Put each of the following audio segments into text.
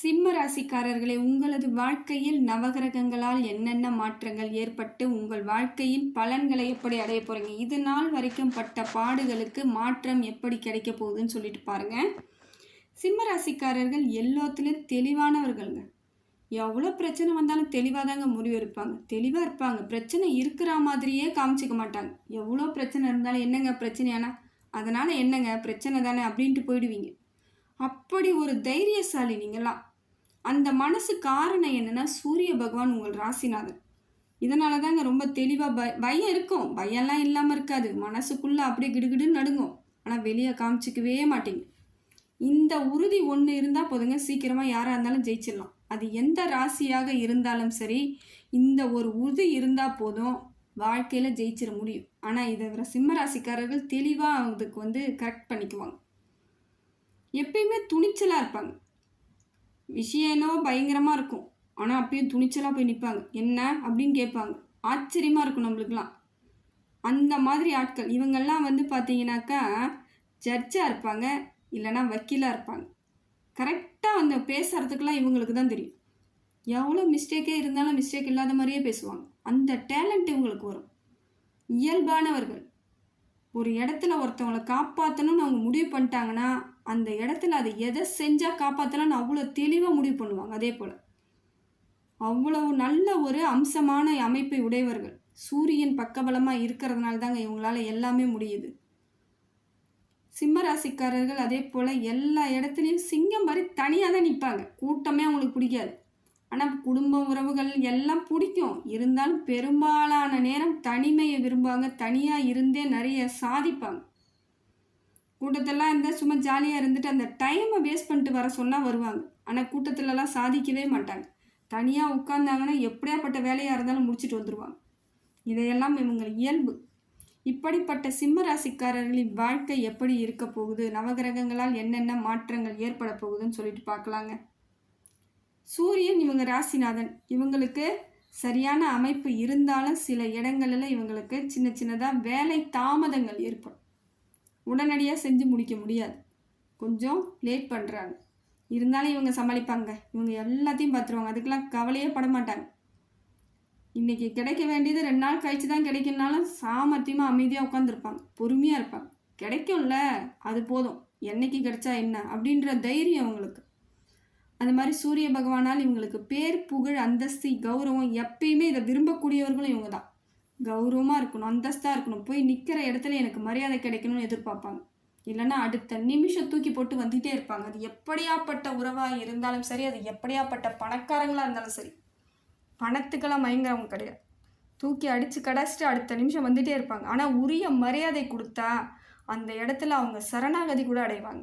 சிம்ம ராசிக்காரர்களே உங்களது வாழ்க்கையில் நவகிரகங்களால் என்னென்ன மாற்றங்கள் ஏற்பட்டு உங்கள் வாழ்க்கையின் பலன்களை எப்படி அடைய போறீங்க? இது நாள் வரைக்கும் பட்ட பாடுகளுக்கு மாற்றம் எப்படி கிடைக்க போகுதுன்னு சொல்லிட்டு பாருங்க. சிம்ம ராசிக்காரர்கள் எல்லாத்துலேயும் தெளிவானவர்கள்ங்க. எவ்வளோ பிரச்சனை வந்தாலும் தெளிவாக தாங்க முடிவு இருப்பாங்க தெளிவாக இருப்பாங்க. பிரச்சனை இருக்கிற மாதிரியே காமிச்சிக்க மாட்டாங்க. எவ்வளோ பிரச்சனை இருந்தாலும் என்னங்க பிரச்சனையானா? அதனால் என்னங்க? பிரச்சனை தானே? அப்படின்ட்டு போயிடுவீங்க. அப்படி ஒரு தைரியசாலி நீங்களாம் அந்த மனசு காரணம் என்னன்னா சூரிய பகவான் உங்கள் ராசிநாதன். இதனால தாங்க ரொம்ப தெளிவாக பய பயம் இருக்கும். பயம்லாம் இல்லாமல் இருக்காது. மனசுக்குள்ளே அப்படியே கிடுகிடுன்னு நடுங்கும். ஆனால் வெளியே காமிச்சிக்கவே மாட்டீங்க. இந்த உறுதி ஒன்று இருந்தால் போதுங்க. சீக்கிரமாக யாராக இருந்தாலும் ஜெயிச்சிடலாம். அது எந்த ராசியாக இருந்தாலும் சரி இந்த ஒரு உறுதி இருந்தால் போதும். வாழ்க்கையில் ஜெயிச்சிட முடியும். ஆனால் இதை விட சிம்ம ராசிக்காரர்கள் தெளிவாக அதுக்கு வந்து கரெக்ட் பண்ணிக்குவாங்க. எப்பயுமே துணிச்சலாக இருப்பாங்க. விஷயம் பயங்கரமாக இருக்கும். ஆனால் அப்பயும் துணிச்சலாக போய் நிற்பாங்க என்ன? அப்படின்னு கேட்பாங்க. ஆச்சரியமாக இருக்கும் நம்மளுக்கெல்லாம். அந்த மாதிரி ஆட்கள். இவங்கெல்லாம் வந்து பார்த்தீங்கன்னாக்கா ஜட்ஜாக இருப்பாங்க. இல்லைன்னா வக்கீலாக இருப்பாங்க. கரெக்டாக அந்த பேசுகிறதுக்கெல்லாம் இவங்களுக்கு தான் தெரியும். எவ்வளோ மிஸ்டேக்கே இருந்தாலும் மிஸ்டேக் இல்லாத மாதிரியே பேசுவாங்க. அந்த டேலண்ட் இவங்களுக்கு வரும். இயல்பானவர்கள். ஒரு இடத்துல ஒருத்தவங்களை காப்பாற்றணும்னு அவங்க முடிவு பண்ணிட்டாங்கன்னா அந்த இடத்துல அதை எதை செஞ்சால் காப்பாற்றலாம்னு அவ்வளோ தெளிவாக முடிவு பண்ணுவாங்க. அதே போல் அவ்வளவு நல்ல ஒரு அம்சமான அமைப்பை உடையவர்கள் சூரியன் பக்கபலமாக இருக்கிறதுனால தாங்க இவங்களால எல்லாமே முடியுது. சிம்ம ராசிக்காரர்கள் அதே போல் எல்லா இடத்துலையும் சிங்கம் மாதிரி தனியாக தான் நிற்பாங்க கூட்டமே அவங்களுக்கு பிடிக்காது. ஆனால் குடும்ப உறவுகள் எல்லாம் பிடிக்கும். இருந்தாலும் பெரும்பாலான நேரம் தனிமையை விரும்புவாங்க. தனியாக இருந்தே நிறைய சாதிப்பாங்க. கூட்டத்தெல்லாம் இருந்தால் சும்மா ஜாலியாக இருந்துட்டு அந்த டைமை வேஸ்ட் பண்ணிட்டு வர சொன்னால் வருவாங்க. ஆனால் கூட்டத்திலலாம் சாதிக்கவே மாட்டாங்க. தனியாக உட்காந்தாங்கன்னா எப்படியாப்பட்ட வேலையாக இருந்தாலும் முடிச்சுட்டு வந்துடுவாங்க இதையெல்லாம் இவங்க இயல்பு. இப்படிப்பட்ட சிம்ம ராசிக்காரர்களின் வாழ்க்கை எப்படி இருக்க போகுது? நவகிரகங்களால் என்னென்ன மாற்றங்கள் ஏற்பட போகுதுன்னு சொல்லிட்டு பார்க்கலாங்க. சூரியன் இவங்க ராசிநாதன். இவங்களுக்கு சரியான அமைப்பு இருந்தாலும் சில இடங்களில் இவங்களுக்கு சின்ன சின்னதாக வேலை தாமதங்கள் ஏற்படும். உடனடியாக செஞ்சு முடிக்க முடியாது. கொஞ்சம் லேட் பண்ணுறாங்க இருந்தாலும் இவங்க சமாளிப்பாங்க. இவங்க எல்லாத்தையும் பார்த்துருவாங்க அதுக்கெல்லாம் கவலையே பட மாட்டாங்க. இன்னைக்கு கிடைக்க வேண்டியது ரெண்டு நாள் கழிச்சு தான் கிடைக்கணுனாலும் சாமர்த்தியமாக அமைதியாக உட்காந்துருப்பாங்க பொறுமையாக இருப்பாங்க. கிடைக்கும்ல அது போதும். என்னைக்கு கிடைச்சா என்ன? அப்படின்ற தைரியம் அவங்களுக்கு. அந்த மாதிரி சூரிய பகவானால் இவங்களுக்கு பேர் புகழ் அந்தஸ்து கௌரவம் எப்பயுமே இதை விரும்பக்கூடியவர்களும் இவங்க தான். கௌரவமாக இருக்கணும் அந்தஸ்தாக இருக்கணும். போய் நிற்கிற இடத்துல எனக்கு மரியாதை கிடைக்கணும்னு எதிர்பார்ப்பாங்க. இல்லைன்னா அடுத்த நிமிஷம் தூக்கி போட்டு வந்துகிட்டே இருப்பாங்க. அது எப்படியாப்பட்ட உறவாக இருந்தாலும் சரி அது எப்படியாப்பட்ட பணக்காரங்களாக இருந்தாலும் சரி. பணத்துக்கெல்லாம் மயங்குறவங்க கிடையாது. தூக்கி அடித்து கடைச்சிட்டு அடுத்த நிமிஷம் வந்துகிட்டே இருப்பாங்க. ஆனால் உரிய மரியாதை கொடுத்தா அந்த இடத்துல அவங்க சரணாகதி கூட அடைவாங்க.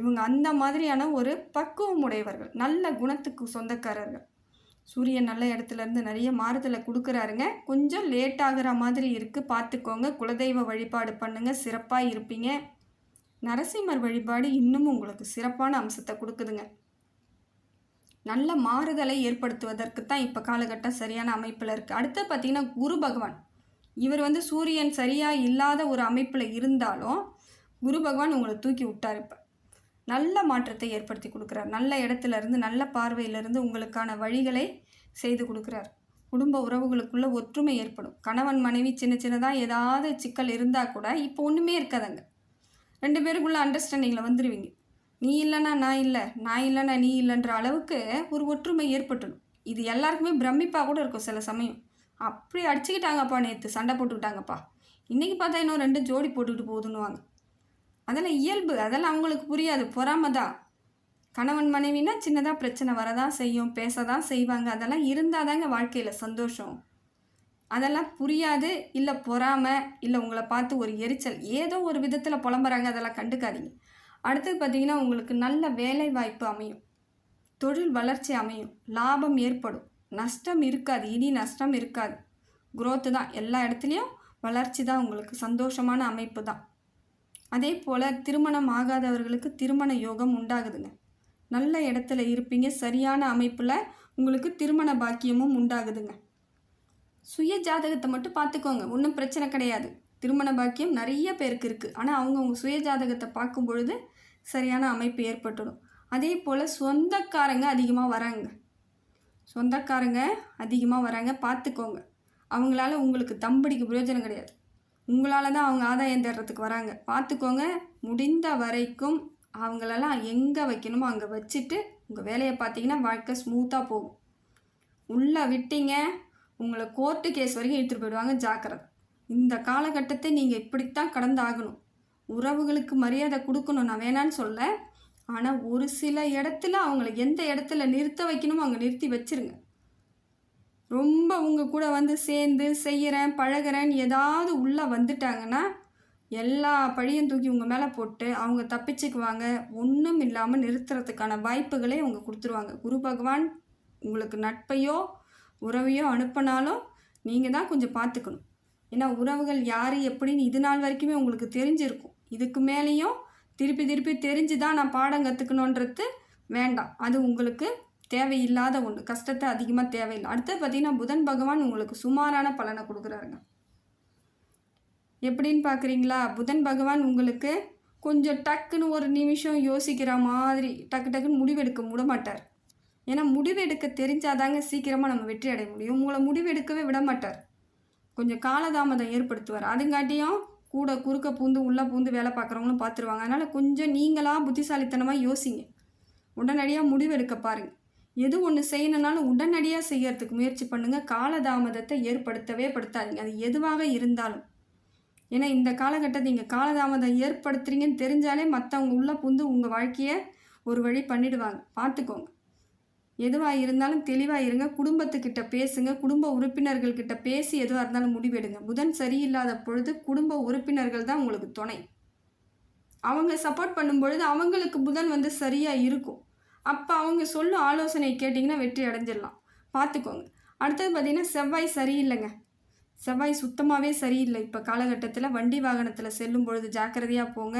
இவங்க அந்த மாதிரியான ஒரு பக்குவம் உடையவர்கள் நல்ல குணத்துக்கு சொந்தக்காரர்கள். சூரியன் நல்ல இடத்துல இருந்து நிறைய மாறுதலை கொடுக்குறாருங்க. கொஞ்சம் லேட் ஆகுற மாதிரி இருக்குது பார்த்துக்கோங்க. குலதெய்வ வழிபாடு பண்ணுங்கள் சிறப்பாக இருப்பீங்க. நரசிம்மர் வழிபாடு இன்னமும் உங்களுக்கு சிறப்பான அம்சத்தை கொடுக்குதுங்க. நல்ல மாறுதலை ஏற்படுத்துவதற்கு தான் இப்போ காலகட்டம் சரியான அமைப்பில் இருக்குது அடுத்து பார்த்திங்கன்னா குரு பகவான். இவர் வந்து சூரியன் சரியாக இல்லாத ஒரு அமைப்பில் இருந்தாலும் குரு பகவான் உங்களை தூக்கி விட்டார் இப்போ. நல்ல மாற்றத்தை ஏற்படுத்தி கொடுக்குறார். நல்ல இடத்துல இருந்து நல்ல பார்வையிலிருந்து உங்களுக்கான வழிகளை செய்து கொடுக்குறார். குடும்ப உறவுகளுக்குள்ள ஒற்றுமை ஏற்படும். கணவன் மனைவி சின்ன சின்னதாக ஏதாவது சிக்கல் இருந்தால் கூட இப்போ ஒன்றுமே இருக்காதங்க. ரெண்டு பேருக்குள்ள அண்டர்ஸ்டாண்டிங்கில் வந்துடுவீங்க நீ இல்லைனா நான் இல்லை நான் இல்லைனா நீ இல்லைன்ற அளவுக்கு ஒரு ஒற்றுமை ஏற்பட்டுடும். இது எல்லாருக்குமே பிரமிப்பாக கூட இருக்கும் சில சமயம். அப்படி அடிச்சுக்கிட்டாங்கப்பா நேற்று சண்டை போட்டுக்கிட்டாங்கப்பா. இன்றைக்கி பார்த்தா இன்னும் ரெண்டு ஜோடி போட்டுக்கிட்டு போகுதுன்னுவாங்க. அதெல்லாம் இயல்பு. அதெல்லாம் அவங்களுக்கு புரியாது. பொறாம தான். கணவன் மனைவினா சின்னதாக பிரச்சனை வரதான் செய்யும் பேச தான் செய்வாங்க. அதெல்லாம் இருந்தால் தாங்க வாழ்க்கையில் சந்தோஷம். அதெல்லாம் புரியாது. இல்லை பொறாம இல்லை உங்களை பார்த்து ஒரு எரிச்சல். ஏதோ ஒரு விதத்தில் புலம்புறாங்க. அதெல்லாம் கண்டுக்காதீங்க. அடுத்தது பார்த்தீங்கன்னா உங்களுக்கு நல்ல வேலை வாய்ப்பு அமையும். தொழில் வளர்ச்சி அமையும். லாபம் ஏற்படும். நஷ்டம் இருக்காது. இனி நஷ்டம் இருக்காது. குரோத்து தான். எல்லா இடத்துலையும் வளர்ச்சி தான் உங்களுக்கு சந்தோஷமான அமைப்பு தான். அதே போல் திருமணம் ஆகாதவர்களுக்கு திருமண யோகம் உண்டாகுதுங்க. நல்ல இடத்துல இருப்பீங்க சரியான அமைப்பில் உங்களுக்கு திருமண பாக்கியமும் உண்டாகுதுங்க. சுய ஜாதகத்தை மட்டும் பார்த்துக்கோங்க ஒன்றும் பிரச்சனை கிடையாது. திருமண பாக்கியம் நிறைய பேருக்கு இருக்குது ஆனால் அவங்க உங்கள் சுய ஜாதகத்தை பார்க்கும் பொழுது சரியான அமைப்பு ஏற்பட்டுடும். அதே போல் சொந்தக்காரங்க அதிகமாக வராங்க. சொந்தக்காரங்க அதிகமாக வராங்க பார்த்துக்கோங்க. அவங்களால உங்களுக்கு தம்படிக்கு பிரயோஜனம் கிடையாது. உங்களால் தான் அவங்க ஆதாயம் தேடுறதுக்கு வராங்க. பார்த்துக்கோங்க முடிந்த வரைக்கும் அவங்களெல்லாம் எங்கே வைக்கணுமோ அங்கே வச்சுட்டு உங்கள் வேலையை பார்த்தீங்கன்னா வாழ்க்கை ஸ்மூத்தாக போகும். உள்ளே விட்டீங்க உங்களை கோர்ட்டு கேஸ் வரைக்கும் எடுத்துகிட்டு போயிடுவாங்க ஜாக்கிரதை. இந்த காலகட்டத்தை நீங்கள் இப்படித்தான் கடந்து ஆகணும் உறவுகளுக்கு மரியாதை கொடுக்கணும் நான் வேணான்னு சொல்ல. ஆனால் ஒரு சில இடத்துல அவங்கள எந்த இடத்துல நிறுத்த வைக்கணுமோ அங்கே நிறுத்தி வச்சிருங்க. ரொம்ப உங்கள் கூட வந்து சேர்ந்து செய்கிறேன் பழகுறேன் ஏதாவது உள்ளே வந்துட்டாங்கன்னா எல்லா பழியும் தூக்கி உங்கள் மேலே போட்டு அவங்க தப்பிச்சுக்குவாங்க. ஒன்றும் இல்லாமல் நிறுத்துறதுக்கான வாய்ப்புகளே அவங்க கொடுத்துருவாங்க. குரு பகவான் உங்களுக்கு நட்பையோ உறவையோ அனுப்பினாலும் நீங்கள் தான் கொஞ்சம் பார்த்துக்கணும். ஏன்னா உறவுகள் யார் எப்படின்னு இது நாள் வரைக்குமே உங்களுக்கு தெரிஞ்சிருக்கும். இதுக்கு மேலேயும் திருப்பி திருப்பி தெரிஞ்சு தான் நான் பாடம் கற்றுக்கணுன்றது வேண்டாம். அது உங்களுக்கு தேவையில்லாத ஒன்று கஷ்டத்தை அதிகமாக தேவையில்லை. அடுத்தது பார்த்தீங்கன்னா புதன் பகவான் உங்களுக்கு சுமாரான பலனை கொடுக்குறாருங்க. எப்படின்னு பார்க்குறீங்களா? புதன் பகவான் உங்களுக்கு கொஞ்சம் டக்குன்னு ஒரு நிமிஷம் யோசிக்கிற மாதிரி டக்கு டக்குன்னு முடிவெடுக்க விட மாட்டார் ஏன்னா முடிவெடுக்க தெரிஞ்சாதாங்க சீக்கிரமாக நம்ம வெற்றி அடைய முடியும். உங்களை முடிவெடுக்கவே விட மாட்டார் கொஞ்சம் காலதாமதம் ஏற்படுத்துவார். அதுங்காட்டியும் கூட குறுக்க பூந்து உள்ளே பூந்து வேலை பார்க்குறவங்களும் பார்த்துருவாங்க. அதனால் கொஞ்சம் நீங்களாக புத்திசாலித்தனமாக யோசிங்க. உடனடியாக முடிவெடுக்க பாருங்கள் எது ஒன்று செய்யணுன்னாலும் உடனடியாக செய்யறதுக்கு முயற்சி பண்ணுங்கள் காலதாமதத்தை ஏற்படுத்தவே படுத்தாதீங்க. அது எதுவாக இருந்தாலும். ஏன்னா இந்த காலகட்டத்தை நீங்கள் காலதாமதம் ஏற்படுத்துறீங்கன்னு தெரிஞ்சாலே மற்றவங்க உள்ளே புந்து உங்கள் வாழ்க்கையை ஒரு வழி பண்ணிடுவாங்க. பார்த்துக்கோங்க எதுவாக இருந்தாலும் தெளிவாக இருங்க. குடும்பத்துக்கிட்ட பேசுங்க. குடும்ப உறுப்பினர்கள்கிட்ட பேசி எதுவாக இருந்தாலும் முடிவெடுங்க. புதன் சரியில்லாத பொழுது குடும்ப உறுப்பினர்கள் தான் உங்களுக்கு துணை. அவங்க சப்போர்ட் பண்ணும் பொழுது அவங்களுக்கு புதன் வந்து சரியாக இருக்கும். அப்போ அவங்க சொல்லும் ஆலோசனை கேட்டிங்கன்னா வெற்றி அடைஞ்சிடலாம். பார்த்துக்கோங்க அடுத்தது பார்த்திங்கன்னா செவ்வாய் சரியில்லைங்க. செவ்வாய் சுத்தமாகவே சரியில்லை. இப்போ காலகட்டத்தில் வண்டி வாகனத்தில் செல்லும் பொழுது ஜாக்கிரதையாக போங்க.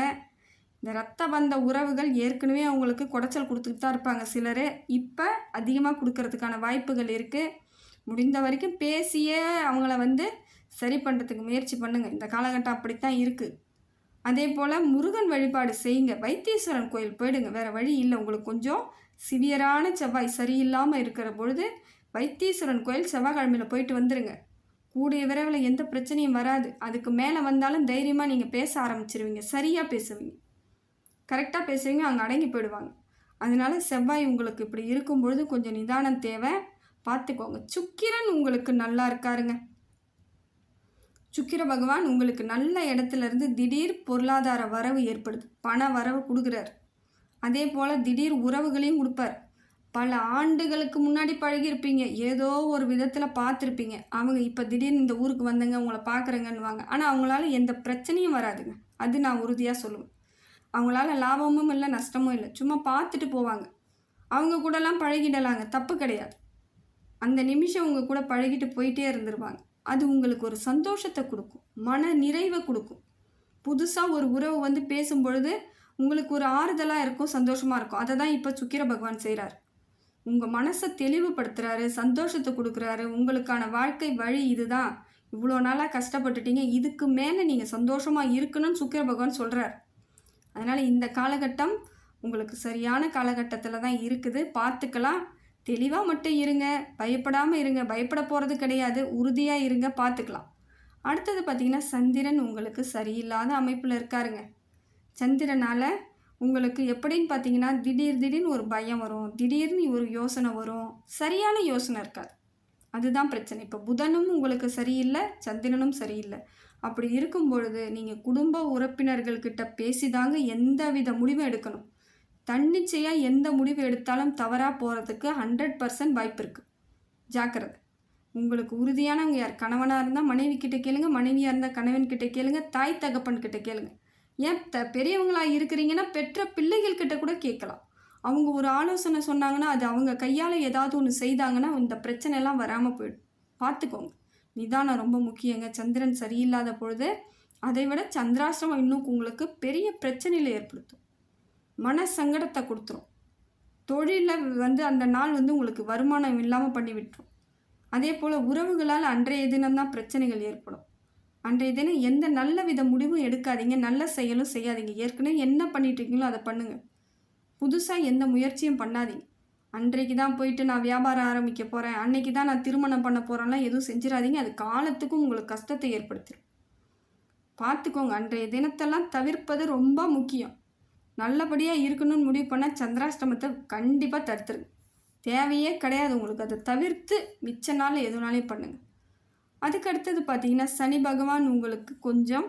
இந்த ரத்த பந்த உறவுகள் ஏற்கனவே அவங்களுக்கு குடைச்சல் கொடுத்துட்டு தான் இருப்பாங்க சிலர். இப்போ அதிகமாக கொடுக்கறதுக்கான வாய்ப்புகள் இருக்குது முடிந்த வரைக்கும் பேசியே அவங்கள வந்து சரி பண்ணுறதுக்கு முயற்சி பண்ணுங்கள் இந்த காலகட்டம் அப்படித்தான் இருக்குது அதே போல் முருகன் வழிபாடு செய்யுங்க. வைத்தீஸ்வரன் கோயில் போயிடுங்க. வேறு வழி இல்லை. உங்களுக்கு கொஞ்சம் சிவியரான செவ்வாய் சரியில்லாமல் இருக்கிற பொழுது வைத்தீஸ்வரன் கோயில் செவ்வாய்க்கிழமையில் போயிட்டு வந்துடுங்க கூடிய விரைவில் எந்த பிரச்சனையும் வராது. அதுக்கு மேலே வந்தாலும் தைரியமாக நீங்கள் பேச ஆரம்பிச்சிருவீங்க. சரியாக பேசுவீங்க. கரெக்டாக பேசுவீங்க அங்கே அடங்கி போயிடுவாங்க. அதனால செவ்வாய் உங்களுக்கு இப்படி இருக்கும் பொழுது கொஞ்சம் நிதானம் தேவை. பார்த்துக்கோங்க. சுக்கிரன் உங்களுக்கு நல்லா இருக்காருங்க. சுக்கிர பகவான் உங்களுக்கு நல்ல இடத்துல இருந்து திடீர் பொருளாதார வரவு ஏற்படுது. பண வரவு கொடுக்குறாரு. அதே போல் திடீர் உறவுகளையும் கொடுப்பார். பல ஆண்டுகளுக்கு முன்னாடி பழகியிருப்பீங்க. ஏதோ ஒரு விதத்தில் பார்த்துருப்பீங்க. அவங்க இப்போ திடீர்னு இந்த ஊருக்கு வந்தங்க உங்களை பார்க்குறேங்கன்னுவாங்க. ஆனால் அவங்களால எந்த பிரச்சனையும் வராதுங்க. அது நான் உறுதியாக சொல்லுவேன். அவங்களால லாபமும் இல்லை நஷ்டமும் இல்லை. சும்மா பார்த்துட்டு போவாங்க. அவங்க கூடலாம் பழகிடலாங்க. தப்பு கிடையாது. அந்த நிமிஷம் உங்கள் கூட பழகிட்டு போயிட்டே இருந்துருவாங்க. அது உங்களுக்கு ஒரு சந்தோஷத்தை கொடுக்கும் மன நிறைவை கொடுக்கும். புதுசாக ஒரு உறவு வந்து பேசும் பொழுது உங்களுக்கு ஒரு ஆறுதலாக இருக்கும் சந்தோஷமாக இருக்கும். அதை தான் இப்போ சுக்கிர பகவான் செய்கிறார் உங்கள் மனசை தெளிவுபடுத்துகிறாரு சந்தோஷத்தை கொடுக்குறாரு. உங்களுக்கான வாழ்க்கை வழி இதுதான். இவ்வளோ நாளாக கஷ்டப்பட்டுட்டீங்க. இதுக்கு மேலே நீங்கள் சந்தோஷமாக இருக்கணும்னு சுக்கிர பகவான் சொல்கிறார் அதனால் இந்த காலகட்டம் உங்களுக்கு சரியான காலகட்டத்தில் தான் இருக்குது. பார்த்துக்கலாம். தெளிவாக மட்டும் இருங்க பயப்படாமல் இருங்க. பயப்பட போகிறது கிடையாது. உறுதியாக இருங்க பார்த்துக்கலாம் அடுத்தது பார்த்திங்கன்னா சந்திரன் உங்களுக்கு சரியில்லாத அமைப்பில் இருக்காருங்க. சந்திரனால் உங்களுக்கு எப்படின்னு பார்த்தீங்கன்னா திடீர் திடீர்னு ஒரு பயம் வரும். திடீர்னு ஒரு யோசனை வரும். சரியான யோசனை இருக்காது. அதுதான் பிரச்சனை. இப்போ புதனும் உங்களுக்கு சரியில்லை சந்திரனும் சரியில்லை. அப்படி இருக்கும் பொழுது நீங்கள் குடும்ப உறுப்பினர்கள்கிட்ட பேசிதாங்க எந்த வித முடிவும் எடுக்கணும். தன்னிச்சையாக எந்த முடிவு எடுத்தாலும் தவறாக போகிறதுக்கு ஹண்ட்ரட் பர்சன்ட் வாய்ப்பு இருக்குது ஜாக்கிரதை. உங்களுக்கு உறுதியானவங்க யார் கணவனாக இருந்தால் மனைவி கிட்டே கேளுங்க மனைவியாக இருந்தால் கணவன் கிட்டே கேளுங்க தாய் தகப்பன் கிட்ட கேளுங்க. ஏன் த பெரியவங்களாக இருக்கிறீங்கன்னா பெற்ற பிள்ளைகள் கிட்ட கூட கேட்கலாம். அவங்க ஒரு ஆலோசனை சொன்னாங்கன்னா அது அவங்க கையால் ஏதாவது ஒன்று செய்தாங்கன்னா இந்த பிரச்சனைலாம் வராமல் போயிடும். பார்த்துக்கோங்க நிதானம் ரொம்ப முக்கியங்க. சந்திரன் சரியில்லாத பொழுது அதை விட சந்திராசிரமம் இன்னும் உங்களுக்கு பெரிய பிரச்சனையில் ஏற்படுத்தும். மன சங்கடத்தை கொடுத்துரும். தொழிலில் வந்து அந்த நாள் வந்து உங்களுக்கு வருமானம் இல்லாமல் பண்ணி விட்டுரும். அதே போல் உறவுகளால் அன்றைய தினம்தான் பிரச்சனைகள் ஏற்படும். அன்றைய தினம் எந்த நல்ல வித முடிவும் எடுக்காதீங்க நல்ல செயலும் செய்யாதீங்க. ஏற்கனவே என்ன பண்ணிட்டுருக்கீங்களோ அதை பண்ணுங்கள் புதுசாக எந்த முயற்சியும் பண்ணாதீங்க. அன்றைக்கு தான் போயிட்டு நான் வியாபாரம் ஆரம்பிக்க போகிறேன் அன்னைக்கு தான் நான் திருமணம் பண்ண போகிறேன்லாம் எதுவும் செஞ்சிடாதீங்க. அது காலத்துக்கும் உங்களுக்கு கஷ்டத்தை ஏற்படுத்திடும் பார்த்துக்கோங்க அன்றைய தினத்தெல்லாம் தவிர்ப்பது ரொம்ப முக்கியம். நல்லபடியாக இருக்கணும்னு முடிவு பண்ணால் சந்திராஷ்டமத்தை கண்டிப்பாக தடுத்துருங்க தேவையே கிடையாது உங்களுக்கு. அதை தவிர்த்து மிச்ச நாள் எதுனாலையும் பண்ணுங்கள் அதுக்கு அடுத்தது பார்த்தீங்கன்னா சனி பகவான் உங்களுக்கு கொஞ்சம்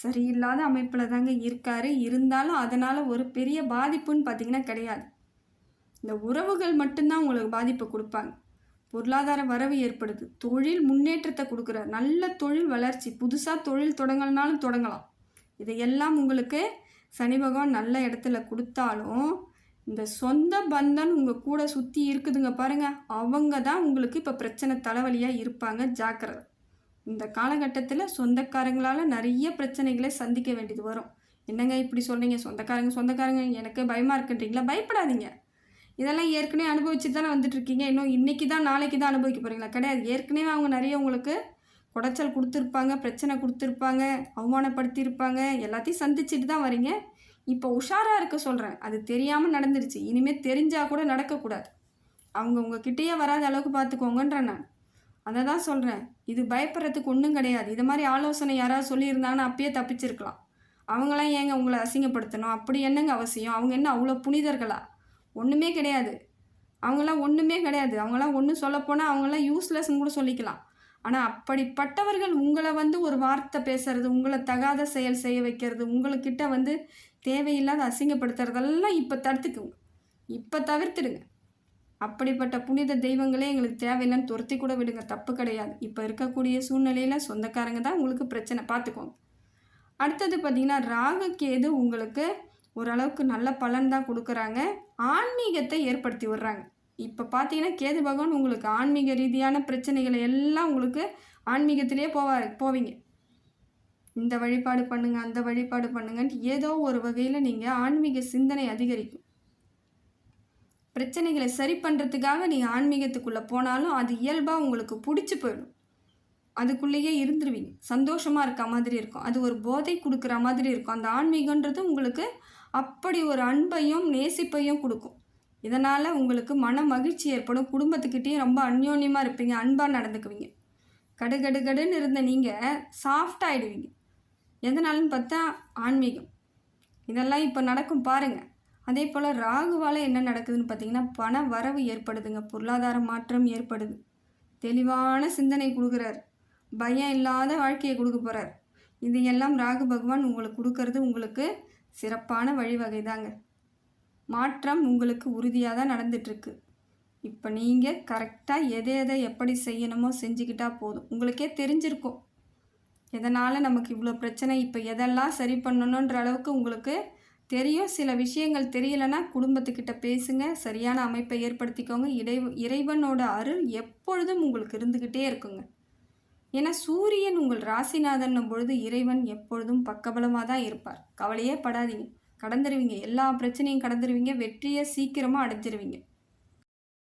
சரியில்லாத அமைப்பில் தாங்க இருக்கார். இருந்தாலும் அதனால் ஒரு பெரிய பாதிப்புன்னு பார்த்தீங்கன்னா கிடையாது. இந்த உறவுகள் மட்டும்தான் உங்களுக்கு பாதிப்பை கொடுப்பாங்க. பொருளாதார வரவு ஏற்படுது. தொழில் முன்னேற்றத்தை கொடுக்குறார். நல்ல தொழில் வளர்ச்சி. புதுசாக தொழில் தொடங்கலனாலும் தொடங்கலாம். இதையெல்லாம் உங்களுக்கு சனி பகவான் நல்ல இடத்துல கொடுத்தாலும் இந்த சொந்த பந்தன் உங்கள் கூட சுற்றி இருக்குதுங்க பாருங்கள் அவங்க தான் உங்களுக்கு இப்போ பிரச்சனை தலைவலியாக இருப்பாங்க. ஜாக்கிரதை. இந்த காலகட்டத்தில் சொந்தக்காரங்களால் நிறைய பிரச்சனைகளை சந்திக்க வேண்டியது வரும். என்னங்க இப்படி சொல்கிறீங்க சொந்தக்காரங்க சொந்தக்காரங்க எனக்கு பயமாக இருக்குன்றீங்களா? பயப்படாதீங்க. இதெல்லாம் ஏற்கனவே அனுபவிச்சு தானே வந்துட்டுருக்கீங்க இன்னும் இன்றைக்கி தான் நாளைக்கு தான் அனுபவிக்க போகிறீங்களா கிடையாது. ஏற்கனவே அவங்க நிறைய உங்களுக்கு குடைச்சல் கொடுத்துருப்பாங்க பிரச்சனை கொடுத்துருப்பாங்க அவமானப்படுத்தியிருப்பாங்க எல்லாத்தையும் சந்திச்சுட்டு தான் வரீங்க. இப்போ உஷாராக இருக்க சொல்கிறேன் அது தெரியாமல் நடந்துருச்சு. இனிமேல் தெரிஞ்சால் கூட நடக்கக்கூடாது. அவங்க உங்ககிட்டயே வராத அளவுக்கு பார்த்துக்கோங்கன்றேன் நான். அதை தான் சொல்கிறேன் இது பயப்படுறதுக்கு ஒன்றும் கிடையாது. இது மாதிரி ஆலோசனை யாராவது சொல்லியிருந்தாங்கன்னா அப்பயே தப்பிச்சிருக்கலாம். அவங்களாம் ஏங்க உங்களை அசிங்கப்படுத்தணும்? அப்படி என்னங்க அவசியம்? அவங்க என்ன அவ்வளோ புனிதர்களா? ஒன்றுமே கிடையாது. அவங்களாம் ஒன்றுமே கிடையாது. அவங்களாம் ஒன்றும் சொல்லப்போனால் அவங்களாம் யூஸ்லெஸ்ன்னு கூட சொல்லிக்கலாம். ஆனால் அப்படிப்பட்டவர்கள் உங்களை வந்து ஒரு வார்த்தை பேசுறது உங்களை தகாத செயல் செய்ய வைக்கிறது உங்களுக்கிட்ட வந்து தேவையில்லாத அசிங்கப்படுத்துறதெல்லாம் இப்போ தடுத்துக்குங்க. இப்போ தவிர்த்துடுங்க. அப்படிப்பட்ட புனித தெய்வங்களே எங்களுக்கு தேவையில்லைன்னு துரத்தி கூட விடுங்க. தப்பு கிடையாது. இப்போ இருக்கக்கூடிய சூழ்நிலையில் சொந்தக்காரங்க தான் உங்களுக்கு பிரச்சனை. பார்த்துக்கோங்க அடுத்தது பார்த்திங்கன்னா ராகு கேது உங்களுக்கு ஓரளவுக்கு நல்ல பலன் தான் கொடுக்குறாங்க. ஆன்மீகத்தை ஏற்படுத்தி விடுறாங்க. இப்போ பார்த்தீங்கன்னா கேது பகவான் உங்களுக்கு ஆன்மீக ரீதியான பிரச்சனைகளை எல்லாம் உங்களுக்கு ஆன்மீகத்திலே போவார் போவீங்க. இந்த வழிபாடு பண்ணுங்கள் அந்த வழிபாடு பண்ணுங்கன்ட்டு ஏதோ ஒரு வகையில் நீங்கள் ஆன்மீக சிந்தனை அதிகரிக்கும். பிரச்சனைகளை சரி பண்ணுறதுக்காக நீங்கள் ஆன்மீகத்துக்குள்ளே போனாலும் அது இயல்பாக உங்களுக்கு பிடிச்சி போயிடும். அதுக்குள்ளேயே இருந்துருவீங்க. சந்தோஷமாக இருக்க மாதிரி இருக்கும். அது ஒரு போதை கொடுக்குற மாதிரி இருக்கும். அந்த ஆன்மீகன்றது உங்களுக்கு அப்படி ஒரு அன்பையும் நேசிப்பையும் கொடுக்கும். இதனால் உங்களுக்கு மன மகிழ்ச்சி ஏற்படும். குடும்பத்துக்கிட்டேயும் ரொம்ப அந்யோன்யமாக இருப்பீங்க. அன்பாக நடந்துக்குவீங்க. கடு கடு கடுன்னு இருந்த நீங்கள் சாஃப்டாகிடுவீங்க எதனாலன்னு பார்த்தா ஆன்மீகம். இதெல்லாம் இப்போ நடக்கும் பாருங்கள் அதே போல் ராகுவால் என்ன நடக்குதுன்னு பார்த்தீங்கன்னா பண வரவு ஏற்படுதுங்க. பொருளாதார மாற்றம் ஏற்படுது. தெளிவான சிந்தனை கொடுக்குறாரு. பயம் இல்லாத வாழ்க்கையை கொடுக்க போகிறார் இது எல்லாம் ராகு பகவான் உங்களுக்கு கொடுக்கறது உங்களுக்கு சிறப்பான வழிவகை தாங்க மாற்றம் உங்களுக்கு உறுதியாக தான் நடந்துகிட்ருக்கு இப்போ நீங்கள் கரெக்டாக எதை எதை எப்படி செய்யணுமோ செஞ்சுக்கிட்டால் போதும். உங்களுக்கே தெரிஞ்சிருக்கும். எதனால் நமக்கு இவ்வளோ பிரச்சனை? இப்போ எதெல்லாம் சரி பண்ணணுன்ற அளவுக்கு உங்களுக்கு தெரியும். சில விஷயங்கள் தெரியலைன்னா குடும்பத்துக்கிட்ட பேசுங்க. சரியான அமைப்பை ஏற்படுத்திக்கோங்க. இடை இறைவனோட அருள் எப்பொழுதும் உங்களுக்கு இருந்துக்கிட்டே இருக்குங்க. ஏன்னா சூரியன் உங்கள் ராசிநாதன்னும் பொழுது இறைவன் எப்பொழுதும் பக்கபலமாக தான் இருப்பார். கவலையே படாதீங்க. கடந்துருவீங்க. எல்லா பிரச்சனையும் கடந்துருவீங்க. வெற்றியை சீக்கிரமாக அடைஞ்சிருவீங்க.